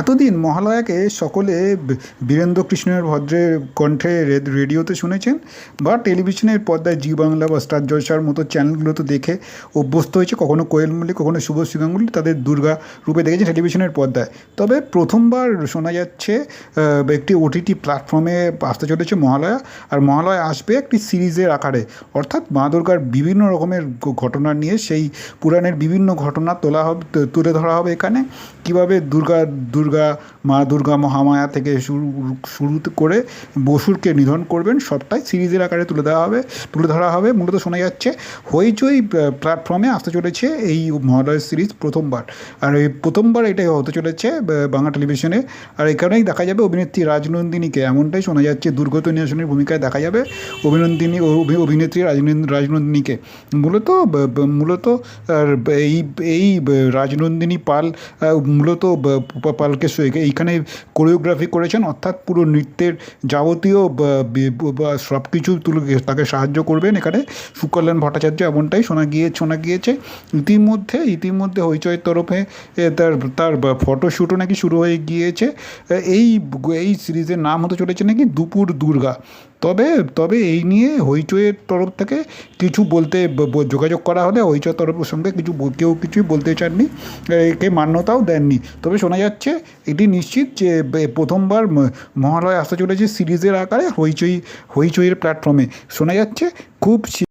এতদিন মহালয়াকে সকলে বীরেন্দ্র কৃষ্ণের ভদ্রের কণ্ঠে রেডিওতে শুনেছেন বা টেলিভিশনের পর্দায় জি বাংলা বা স্টার জলসার মতো চ্যানেলগুলোতে দেখে অভ্যস্ত হয়েছে, কখনো কোয়েল মল্লিক, কখনো শুভশ্রী গাঙ্গুলি তাদের দুর্গা রূপে দেখেছেন টেলিভিশনের পর্দায়। তবে প্রথমবার শোনা যাচ্ছে একটি ওটিটি প্ল্যাটফর্মে আসতে চলেছে মহালয়া, আর মহালয়া আসবে একটি সিরিজের আকারে। অর্থাৎ মা দুর্গার বিভিন্ন রকমের ঘটনা নিয়ে সেই পুরাণের বিভিন্ন ঘটনা তোলা হবে তুলে ধরা হবে এখানে। কীভাবে দুর্গা দুর্গা, মা দুর্গা মহামায়া থেকে শুরু শুরু করে বসুরকে নিধন করবেন, সবটাই সিরিজের আকারে তুলে দেওয়া হবে, তুলে ধরা হবে। মূলত শোনা যাচ্ছে, হইচই প্ল্যাটফর্মে আসতে চলেছে এই মহালয় সিরিজ প্রথমবার। আর এই প্রথমবার এটাই হতে চলেছে বাংলা টেলিভিশনে। আর এখানেই দেখা যাবে অভিনেত্রী রাজনন্দিনীকে। এমনটাই শোনা যাচ্ছে, দুর্গত নিরসনের ভূমিকায় দেখা যাবে অভিনন্দিনী অভিনেত্রী রাজনন্দ- রাজনন্দিনীকে। মূলত মূলত এই এই রাজনন্দিনী পাল মূলত, ব- পালকে এইখানে কোরিওগ্রাফি করেছেন, অর্থাৎ পুরো নৃত্যের যাবতীয় সব কিছু তুলে তাকে সাহায্য করবেন এখানে সুকল্যাণ ভট্টাচার্য এমনটাই শোনা গিয়ে, শোনা গিয়েছে। ইতিমধ্যে ইতিমধ্যে হইচয়ের তরফে তার তার ফটোশ্যুটও নাকি শুরু হয়ে গিয়েছে। এই এই সিরিজের নাম হতে চলেছে নাকি দুপুর দুর্গা। তবে তবে এই নিয়ে হইচইয়ের তরফ থেকে কিছু বলতে যোগাযোগ করা হলে হইচয়ের তরফের সঙ্গে কিছু কেউ কিছুই বলতে চাননি, একে মান্যতাও দেননি। তবে শোনা যাচ্ছে, এটি নিশ্চিত যে প্রথমবার মহালয় আসতে চলেছে সিরিজের আকারে হইচই, হইচইয়ের প্ল্যাটফর্মে শোনা যাচ্ছে, খুব